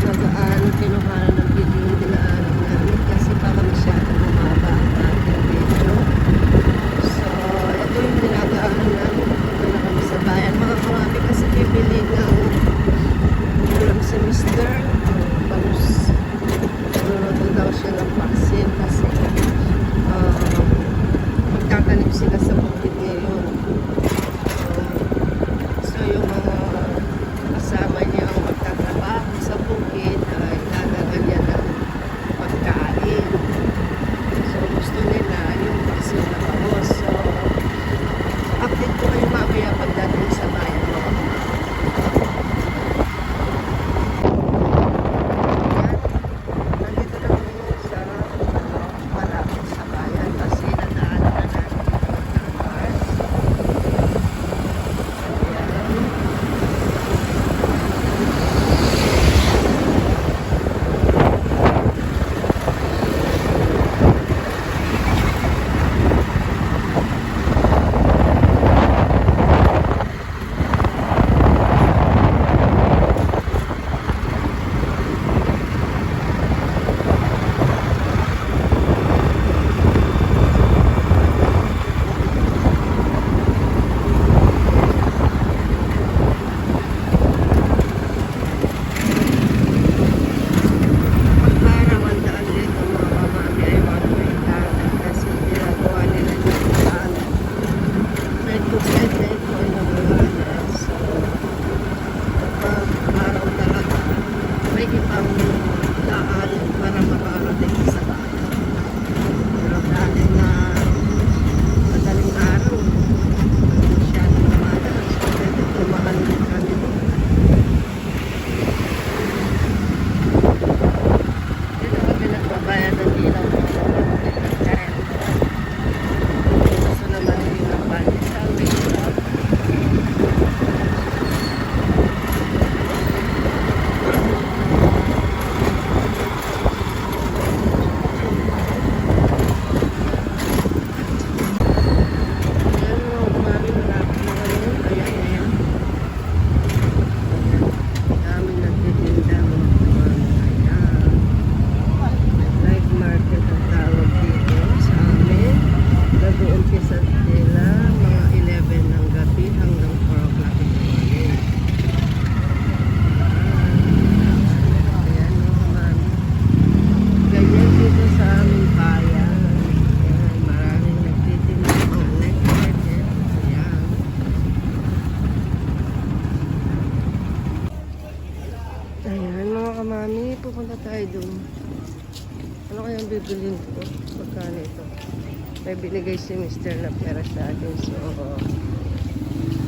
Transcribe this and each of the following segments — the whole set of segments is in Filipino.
nagaan, kinuha ng video yung dinaan namin kasi para masyado bumaba ang ating video. So, ito yung dinagaan namin dito na kami sa bayan. Mga karami kasi bibili ng ulam oh. sa mister. Palos, nanonood daw siya ng vaccine kasi uh, magtatanim sila sa bukid. Bibilin ko? Magkano ito? May binigay si Mr. na pera sa atin. So,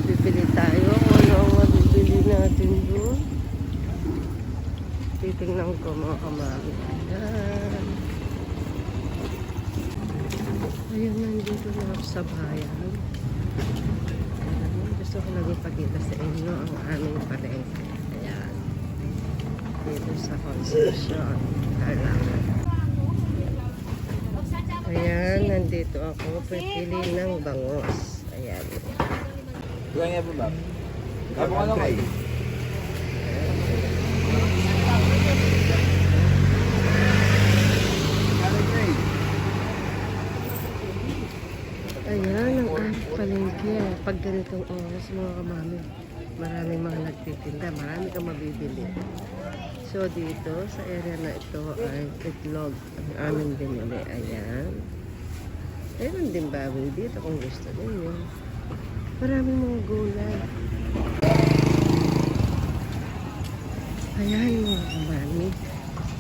bibili tayo. Ano ang mabibili natin dun. Titingnan ko mga kamami. Ayan. Ayan, nandito na ako sa bayan. Ayan, gusto ko lang ipakita sa inyo ang aming palengke. Ayan. Dito sa construction. Kailangan. Ayan, nandito ako. Pipili ng bangos. Ayan. Bukan niya po ba? Kapag ano kayo? Ayan, ang aming palengke. Pag ganitong oras, mga kamami, maraming mga nagtitinda. Marami kang mabibili. So, dito, sa area na ito ay itlog ang aming binili. Ayan. Meron din baboy dito kung gusto ninyo. Maraming mga gulay. Ayan, mga kamami.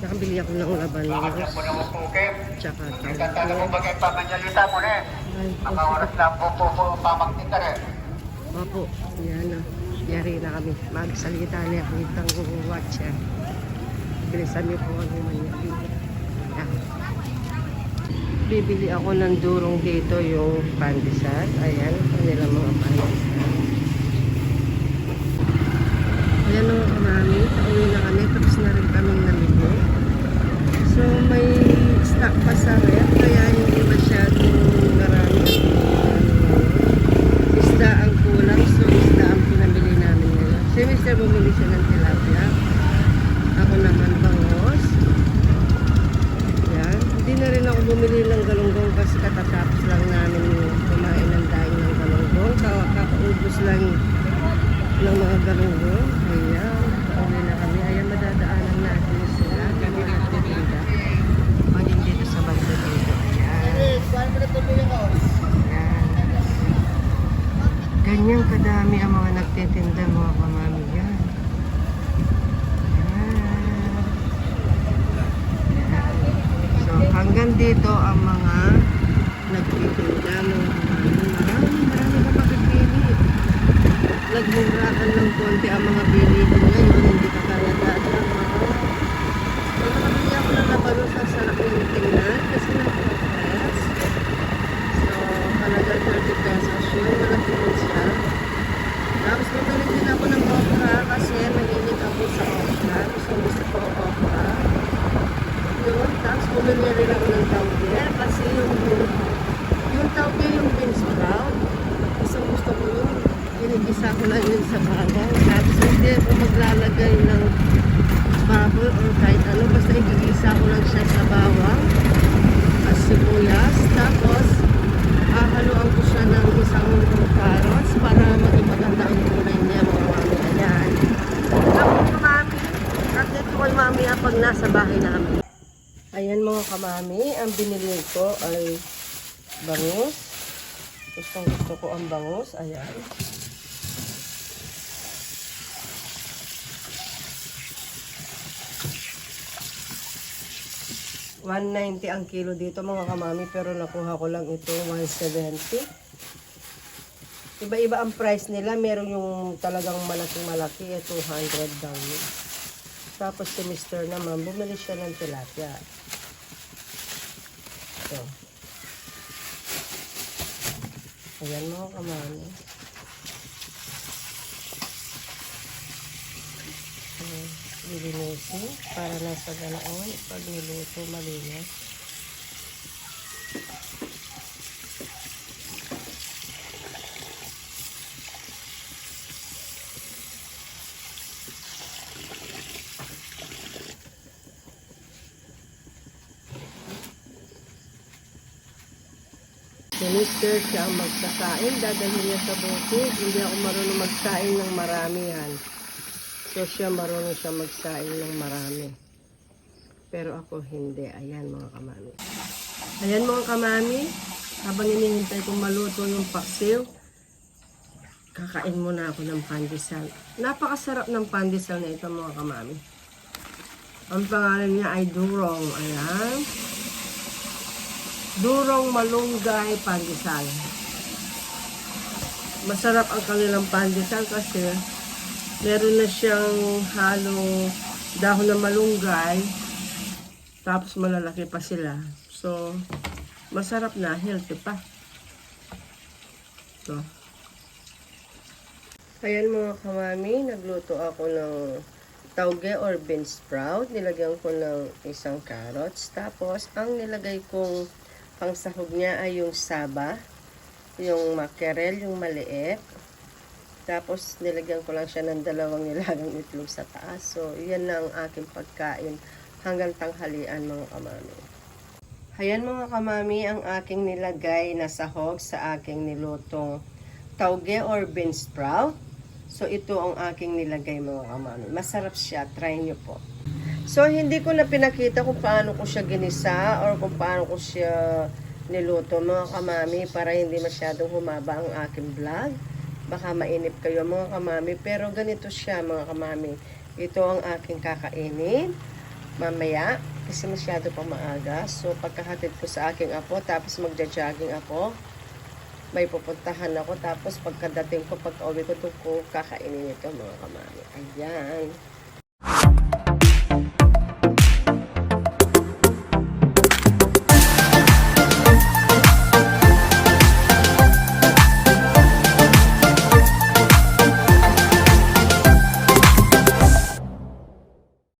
Nakabili ako ng labanos. Tsaka Kantado mo tawag. bagay pamanyalita mo na eh. Oras na po po po pamangkin ka rin. Opo, yan na. Yari na kami. Magsalita niya ako itang watcher. Bilisan niyo po ang. Ayan. Bibili ako ng durong dito yung pandesal. Ayan, kanilang mga pandesal. Ayan mga kamami, pauwi na kami. Tapos na rin kaming namili. So may stock pa sa rep, kaya hindi masyadong marami. Isda ang kulang, so isda ang pinamili namin ngayon. Si Mr. bumili siya ng tilapia. Ako naman bangos. Yan. Hindi na rin ako bumili ng galunggong kasi katatapos lang namin kumain ng daing ng galunggong. Ka- Kakaubos lang ng mga galunggong. Ayan. Pauwi na kami. Ayan, madadaanan natin sila. Kami nagtitinda. Pagin dito sa banda dito. Ayan. Ayan. Ganyan kadami ang mga nagtitinda mga kamami yan. Ayan. Ayan. So hanggang dito ang mga nagtitinda mga kamami. Marami, marami ka makipili. Nagmurahan ng konti ang mga bilihin ngayon. Hindi ka kaya dati ang mga So nakabili ako ng labalo sa sarap yung tingnan kasi napaka-fresh. So, halaga 30 pesos yun. Malaki din siya. Tapos bumili din ako ng okra kasi mahilig ako sa okra. Gusto gusto ko okra. Yun. Tapos bumili rin ako ng tauge kasi yung yung tauge yung bean sprout. Gusto gusto ko yun. Ginigisa ko lang yun sa babaw. Tapos hindi ako maglalagay ng baboy or kahit ano. Basta igigisa ko lang siya sa bawang at sibuyas. Tapos, hahaluan ko siya ng isang carrots para maging maganda ang kulay niya mga mami. Ayan. Tapos mami, update ko kay mami pag nasa bahay na kami. Ayan mga kamami, ang binili ko ay bangus. Gustong gusto ko ang bangus. Ayan. $190 ang kilo dito mga kamami pero nakuha ko lang ito 170 iba-iba ang price nila meron yung talagang malaking malaki eh, 200 daw tapos si Mr. naman bumili siya ng tilapia. Ito. Ayan mga kamami Ayan, lilinisin para nasa ganoon pag niluto malinis Mr. siya ang magsasain, dadalhin niya sa bukid. Hindi ako marunong magsain ng marami yan. So siya marunong siya magsain ng marami. Pero ako hindi. Ayan mga kamami. Ayan mga kamami. Habang hinihintay kong maluto yung paksiw, kakain muna ako ng pandesal. Napakasarap ng pandesal na ito mga kamami. Ang pangalan niya ay Durong. Ayan. Durong Malunggay Pandesal. Masarap ang kanilang pandesal kasi meron na siyang halong dahon ng malunggay tapos malalaki pa sila. So, masarap na, healthy pa. So, Ayan mga kamami, nagluto ako ng tauge or bean sprout. Nilagyan ko ng isang carrots. Tapos, ang nilagay kong pangsahog niya ay yung saba, yung mackerel, yung maliit. Tapos, nilagyan ko lang siya ng dalawang nilagang itlog sa taas. So, yan na ang aking pagkain hanggang tanghalian mga kamami. Ayan mga kamami, ang aking nilagay na sahog sa aking nilutong tauge or bean sprout. So, ito ang aking nilagay mga kamami. Masarap siya. Try nyo po. So, hindi ko na pinakita kung paano ko siya ginisa or kung paano ko siya niluto mga kamami para hindi masyadong humaba ang aking vlog. Baka mainip kayo mga kamami. Pero ganito siya mga kamami. Ito ang aking kakainin mamaya kasi masyado pang maaga. So, pagkahatid ko sa aking apo, tapos magja-jogging ako, may pupuntahan ako. Tapos, pagkadating ko, pag uwi ko, ito ko kakainin ito, mga kamami. Ayan.